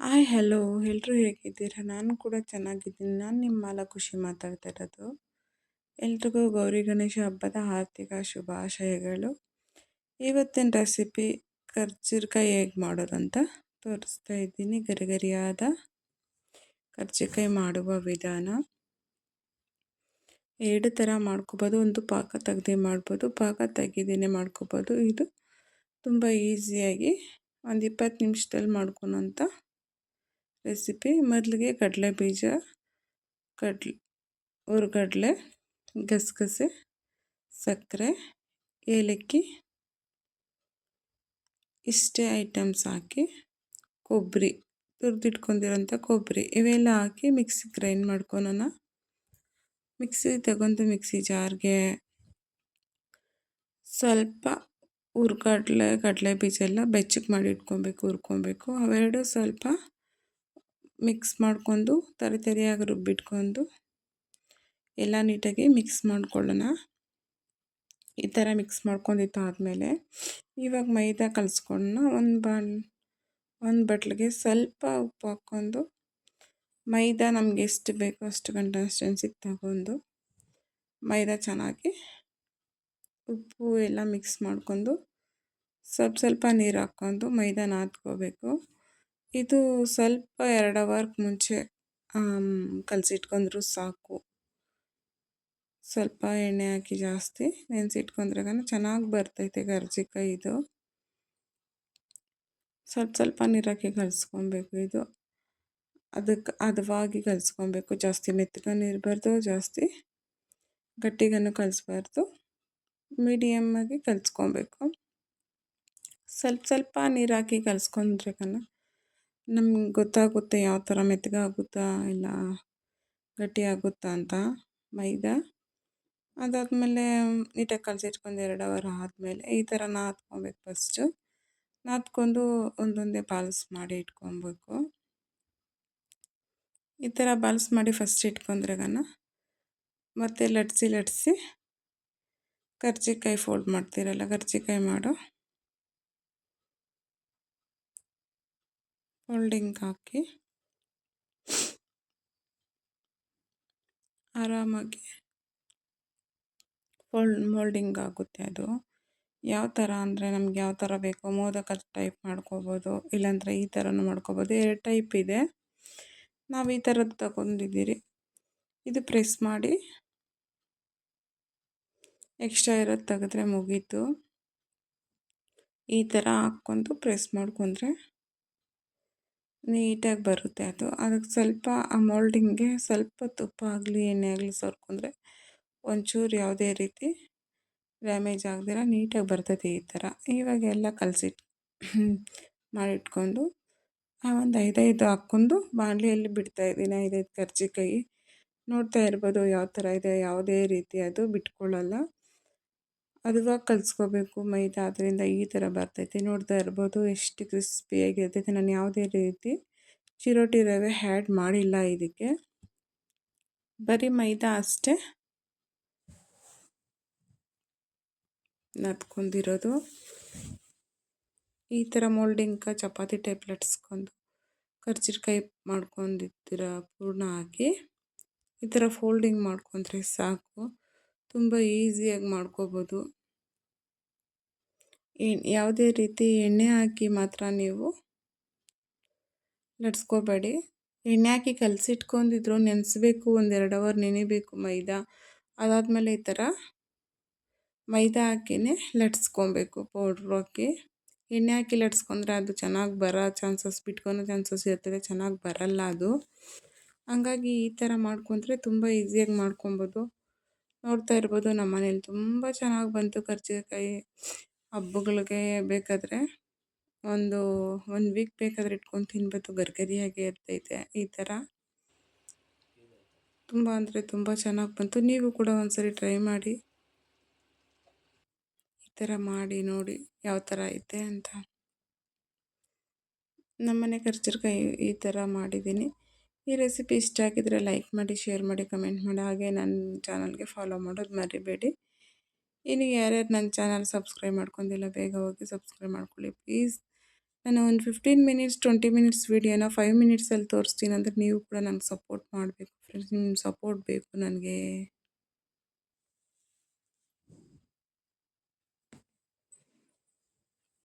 Hi, hello. ಎಲ್ಲರೂ ಹೇಗಿದ್ದೀರಾ? ನಾನು ಕೂಡ ಚೆನ್ನಾಗಿದ್ದೀನಿ. ನಾನು ನಿಮ್ಮ ಮಾಲ ಖುಷಿ ಮಾತಾಡ್ತಾ ಇರೋದು. ಎಲ್ರಿಗೂ ಗೌರಿ ಗಣೇಶ ಹಬ್ಬದ ಆರ್ಥಿಕ ಶುಭಾಶಯಗಳು. ಇವತ್ತಿನ ರೆಸಿಪಿ ಕರ್ಜಿಕಾಯಿ ಹೇಗೆ ಮಾಡೋದು ಅಂತ ತೋರಿಸ್ತಾ ಇದ್ದೀನಿ. ಗರಿಗರಿಯಾದ ಕರ್ಜಿಕಾಯಿ ಮಾಡುವ ವಿಧಾನ. ಎರಡು ಥರ ಮಾಡ್ಕೋಬೋದು. ಒಂದು ಪಾಕ ತೆಗ್ದೇ ಮಾಡ್ಬೋದು. ಪಾಕ ತೆಗೆದೇ ಮಾಡ್ಕೋಬೋದು. ಇದು ತುಂಬ ಈಸಿಯಾಗಿ ಒಂದು ಇಪ್ಪತ್ತು ನಿಮಿಷದಲ್ಲಿ ಮಾಡ್ಕೊಳೋಂಥ ರೆಸಿಪಿ ಮೊದಲಿಗೆ ಕಡಲೆ ಬೀಜ ಕಡ್ಲೆ ಹುರ್ಗಡ್ಲೆ ಗಸಗಸೆ, ಸಕ್ಕರೆ, ಏಲಕ್ಕಿ, ಇಷ್ಟೇ ಐಟಮ್ಸ್ ಹಾಕಿ ಕೊಬ್ಬರಿ, ತುರಿದಿಟ್ಕೊಂಡಿರೋಂಥ ಕೊಬ್ಬರಿ ಇವೆಲ್ಲ ಹಾಕಿ ಮಿಕ್ಸಿ ಗ್ರೈಂಡ್ ಮಾಡ್ಕೊಳೋಣ. ಮಿಕ್ಸಿ ತಗೊಂಡು ಮಿಕ್ಸಿ ಜಾರ್ಗೆ ಸ್ವಲ್ಪ ಹುರ್ಗಡ್ಲೆ ಕಡಲೆ ಬೀಜ ಎಲ್ಲ ಬೆಚ್ಚಗೆ ಮಾಡಿ ಇಟ್ಕೊಬೇಕು, ಹುರ್ಕೊಬೇಕು. ಅವೆರಡು ಸ್ವಲ್ಪ ಮಿಕ್ಸ್ ಮಾಡ್ಕೊಂಡು ತರಿ ತರಿಯಾಗಿ ರುಬ್ಬಿಟ್ಕೊಂಡು ಎಲ್ಲ ನೀಟಾಗಿ ಮಿಕ್ಸ್ ಮಾಡ್ಕೊಳ್ಳೋಣ. ಈ ಥರ ಮಿಕ್ಸ್ ಮಾಡ್ಕೊಂಡಿದ್ದಾದಮೇಲೆ ಇವಾಗ ಮೈದಾ ಕಲಿಸ್ಕೊಳ್ಳೋಣ ಒಂದು ಬಾಣ್, ಒಂದು ಬಟ್ಲಿಗೆ ಸ್ವಲ್ಪ ಉಪ್ಪು ಹಾಕ್ಕೊಂಡು ಮೈದಾ ನಮ್ಗೆ ಎಷ್ಟು ಬೇಕೋ ಅಷ್ಟು ಕನ್ಸಿಸ್ಟೆನ್ಸಿಗೆ ತಗೊಂಡು ಮೈದಾ ಚೆನ್ನಾಗಿ ಉಪ್ಪು ಎಲ್ಲ ಮಿಕ್ಸ್ ಮಾಡ್ಕೊಂಡು ಸ್ವಲ್ಪ ಸ್ವಲ್ಪ ನೀರು ಹಾಕ್ಕೊಂಡು ಮೈದಾ ನಾದ್ಕೋಬೇಕು ಇದು ಸ್ವಲ್ಪ ಎರಡು ಅವರ್ಗೆ ಮುಂಚೆ ಕಲಸಿಟ್ಕೊಂಡ್ರು ಸಾಕು. ಸ್ವಲ್ಪ ಎಣ್ಣೆ ಹಾಕಿ ಜಾಸ್ತಿ ನೆನೆಸಿಟ್ಕೊಂಡ್ರೆಗನ ಚೆನ್ನಾಗಿ ಬರ್ತೈತೆ ಕರ್ಜಿಕಾಯಿ ಇದು. ಸ್ವಲ್ಪ ಸ್ವಲ್ಪ ನೀರಾಕಿ ಕಲಿಸ್ಕೊಬೇಕು ಇದು. ಅದಕ್ಕೆ ಹದವಾಗಿ ಕಲಿಸ್ಕೊಬೇಕು. ಜಾಸ್ತಿ ಮೆತ್ತಗನೂ ಇರಬಾರ್ದು ಜಾಸ್ತಿ ಗಟ್ಟಿಗನ್ನು ಕಲಿಸ್ಬಾರ್ದು. ಮೀಡಿಯಮ್ಮಾಗಿ ಕಲಿಸ್ಕೊಬೇಕು. ಸ್ವಲ್ಪ ಸ್ವಲ್ಪ ನೀರು ಹಾಕಿ ನಮ್ಗೆ ಗೊತ್ತಾಗುತ್ತೆ ಯಾವ ಥರ ಮೆತ್ತಗಾಗುತ್ತಾ ಇಲ್ಲ ಗಟ್ಟಿ ಆಗುತ್ತಾ ಅಂತ ಮೈದಾ. ಅದಾದಮೇಲೆ ನೀಟಾಗಿ ಕಲಸಿಟ್ಕೊಂಡು ಎರಡು ಅವರ್ ಆದಮೇಲೆ ಈ ಥರ ನಾದ್ಕೊಬೇಕು ಫಸ್ಟು ನಾದ್ಕೊಂಡು ಒಂದೊಂದೇ ಬಾಲ್ಸ್ ಮಾಡಿ ಇಟ್ಕೊಬೇಕು. ಈ ಥರ ಬಾಲ್ಸ್ ಮಾಡಿ ಫಸ್ಟ್ ಇಟ್ಕೊಂಡ್ರೆಗನ ಮತ್ತೆ ಲಟ್ಸಿ ಲಟ್ಸಿ ಕರ್ಜಿಕಾಯಿ ಫೋಲ್ಡ್ ಮಾಡ್ತೀರಲ್ಲ, ಕರ್ಜಿಕಾಯಿ ಮಾಡೋ ಫೋಲ್ಡಿಂಗ್ ಹಾಕಿ ಆರಾಮಾಗಿ ಫೋಲ್ಡ್ ಮೋಲ್ಡಿಂಗ್ ಆಗುತ್ತೆ ಅದು. ಯಾವ ಥರ ಅಂದರೆ ನಮ್ಗೆ ಯಾವ ಥರ ಬೇಕೋ, ಮೋದಕ ಟೈಪ್ ಮಾಡ್ಕೋಬೋದು, ಇಲ್ಲಾಂದರೆ ಈ ಥರನೂ ಮಾಡ್ಕೋಬೋದು. ಎರಡು ಟೈಪ್ ಇದೆ. ನಾವು ಈ ಥರದ್ದು ತಗೊಂಡಿದ್ದೀರಿ. ಇದು ಪ್ರೆಸ್ ಮಾಡಿ ಎಕ್ಸ್ಟ್ರಾ ಇರೋದು ತೆಗೆದ್ರೆ ಮುಗೀತು. ಈ ಥರ ಹಾಕ್ಕೊಂಡು ಪ್ರೆಸ್ ಮಾಡ್ಕೊಂಡ್ರೆ ನೀಟಾಗಿ ಬರುತ್ತೆ ಅದು. ಅದಕ್ಕೆ ಸ್ವಲ್ಪ ಆ ಮೋಲ್ಡಿಂಗ್ಗೆ ಸ್ವಲ್ಪ ತುಪ್ಪ ಆಗಲಿ, ಎಣ್ಣೆ ಆಗಲಿ ಸೋರ್ಕೊಂಡ್ರೆ ಒಂಚೂರು ಯಾವುದೇ ರೀತಿ ಡ್ಯಾಮೇಜ್ ಆಗದಿರ ನೀಟಾಗಿ ಬರ್ತೈತೆ ಈ ಥರ. ಇವಾಗ ಎಲ್ಲ ಕಲಸಿಟ್ಟು ಮಾಡಿಟ್ಕೊಂಡು ಆ ಒಂದು ಐದೈದು ಹಾಕ್ಕೊಂಡು ಬಾಣಲಿಯಲ್ಲಿ ಬಿಡ್ತಾಯಿದ್ದೀನಿ ಐದೈದು ಕರ್ಜಿಕಾಯಿ ನೋಡ್ತಾ ಇರ್ಬೋದು ಯಾವ ಥರ ಇದೆ, ಯಾವುದೇ ರೀತಿ ಅದು ಬಿಟ್ಕೊಳ್ಳಲ್ಲ. ಹದವಾಗಿ ಕಲಿಸ್ಕೋಬೇಕು ಮೈದಾ, ಅದರಿಂದ ಈ ಥರ ಬರ್ತೈತೆ. ನೋಡ್ತಾ ಇರ್ಬೋದು ಎಷ್ಟು ಕ್ರಿಸ್ಪಿಯಾಗಿರ್ತೈತೆ ನಾನು ಯಾವುದೇ ರೀತಿ ಚಿರೋಟಿ ರವೆ ಹ್ಯಾಡ್ ಮಾಡಿಲ್ಲ ಇದಕ್ಕೆ. ಬರೀ ಮೈದಾ ಅಷ್ಟೇ. ನತ್ಕೊಂಡಿರೋದು. ಈ ಥರ ಮೋಲ್ಡಿಂಗ್ ಚಪಾತಿ ಟೈಪ್ ಲಟ್ಸ್ಕೊಂಡು ಕರ್ಜಿಕಾಯಿ ಮಾಡ್ಕೊಂಡಿದ್ದೀರ ಪೂರ್ಣ ಹಾಕಿ ಈ ಥರ ಫೋಲ್ಡಿಂಗ್ ಮಾಡ್ಕೊಂಡ್ರೆ ಸಾಕು. ತುಂಬ ಈಸಿಯಾಗಿ ಮಾಡ್ಕೋಬೋದು. ಯಾವುದೇ ರೀತಿ ಎಣ್ಣೆ ಹಾಕಿ ಮಾತ್ರ ನೀವು ಲಟ್ಸ್ಕೋಬೇಡಿ ಎಣ್ಣೆ ಹಾಕಿ ಕಲಸಿಟ್ಕೊಂಡಿದ್ರು ನೆನೆಸ್ಬೇಕು, ಒಂದೆರಡು ಅವರ್ ನೆನೆಬೇಕು ಮೈದಾ. ಅದಾದಮೇಲೆ ಈ ಥರ ಮೈದಾ ಹಾಕಿನೇ ಲಟ್ಸ್ಕೊಬೇಕು ಪೌಡ್ರ್ ಹಾಕಿ. ಎಣ್ಣೆ ಹಾಕಿ ಲಟ್ಸ್ಕೊಂಡ್ರೆ ಅದು ಚೆನ್ನಾಗಿ ಬರೋ ಚಾನ್ಸಸ್, ಬಿಟ್ಕೊಳೋ ಚಾನ್ಸಸ್ ಇರ್ತದೆ, ಚೆನ್ನಾಗಿ ಬರಲ್ಲ ಅದು. ಹಂಗಾಗಿ ಈ ಥರ ಮಾಡ್ಕೊಂಡ್ರೆ ತುಂಬ ಈಸಿಯಾಗಿ ಮಾಡ್ಕೊಬೋದು. ನೋಡ್ತಾ ಇರ್ಬೋದು ನಮ್ಮ ಮನೇಲಿ ತುಂಬ ಚೆನ್ನಾಗಿ ಬಂತು ಕರ್ಜಿಕಾಯಿ ಹಬ್ಬಗಳಿಗೆ ಬೇಕಾದರೆ. ಒಂದು ಒನ್ ವೀಕ್ ಬೇಕಾದರೆ ಇಟ್ಕೊಂಡು ತಿನ್ಬೋದು ಗರ್ಗರಿಯಾಗಿ ಇರ್ತೈತೆ ಈ ಥರ ತುಂಬ ಅಂದರೆ ತುಂಬ ಚೆನ್ನಾಗಿ ಬಂತು. ನೀವು ಕೂಡ ಒಂದ್ಸರಿ ಟ್ರೈ ಮಾಡಿ. ಈ ಥರ ಮಾಡಿ ನೋಡಿ ಯಾವ ಥರ ಐತೆ ಅಂತ. ನಮ್ಮನೆ ಕರ್ಜಿಕಾಯಿ ಈ ಥರ ಮಾಡಿದ್ದೀನಿ. ಈ ರೆಸಿಪಿ ಇಷ್ಟ ಆಗಿದ್ರೆ ಲೈಕ್ ಮಾಡಿ ಶೇರ್ ಮಾಡಿ ಕಮೆಂಟ್ ಮಾಡಿ. ಹಾಗೆ ನನ್ನ ಚಾನಲ್ಗೆ ಫಾಲೋ ಮಾಡೋದು ಮರಿಬೇಡಿ. ಇನ್ನು ಯಾರ್ಯಾರು ನನ್ನ ಚಾನಲ್ ಸಬ್ಸ್ಕ್ರೈಬ್ ಮಾಡ್ಕೊಂಡಿಲ್ಲ, ಬೇಗ ಹೋಗಿ ಸಬ್ಸ್ಕ್ರೈಬ್ ಮಾಡ್ಕೊಳ್ಳಿ ಪ್ಲೀಸ್ ನಾನು ಒಂದು ಫಿಫ್ಟೀನ್ ಮಿನಿಟ್ಸ್ ಟ್ವೆಂಟಿ ಮಿನಿಟ್ಸ್ ವೀಡಿಯೋನ ಫೈವ್ ಮಿನಿಟ್ಸಲ್ಲಿ ತೋರಿಸ್ತೀನಿ ಅಂದರೆ ನೀವು ಕೂಡ ನನಗೆ ಸಪೋರ್ಟ್ ಮಾಡಬೇಕು ಫ್ರೆಂಡ್ಸ್ ನಿಮ್ಮ ಸಪೋರ್ಟ್ ಬೇಕು ನನಗೆ.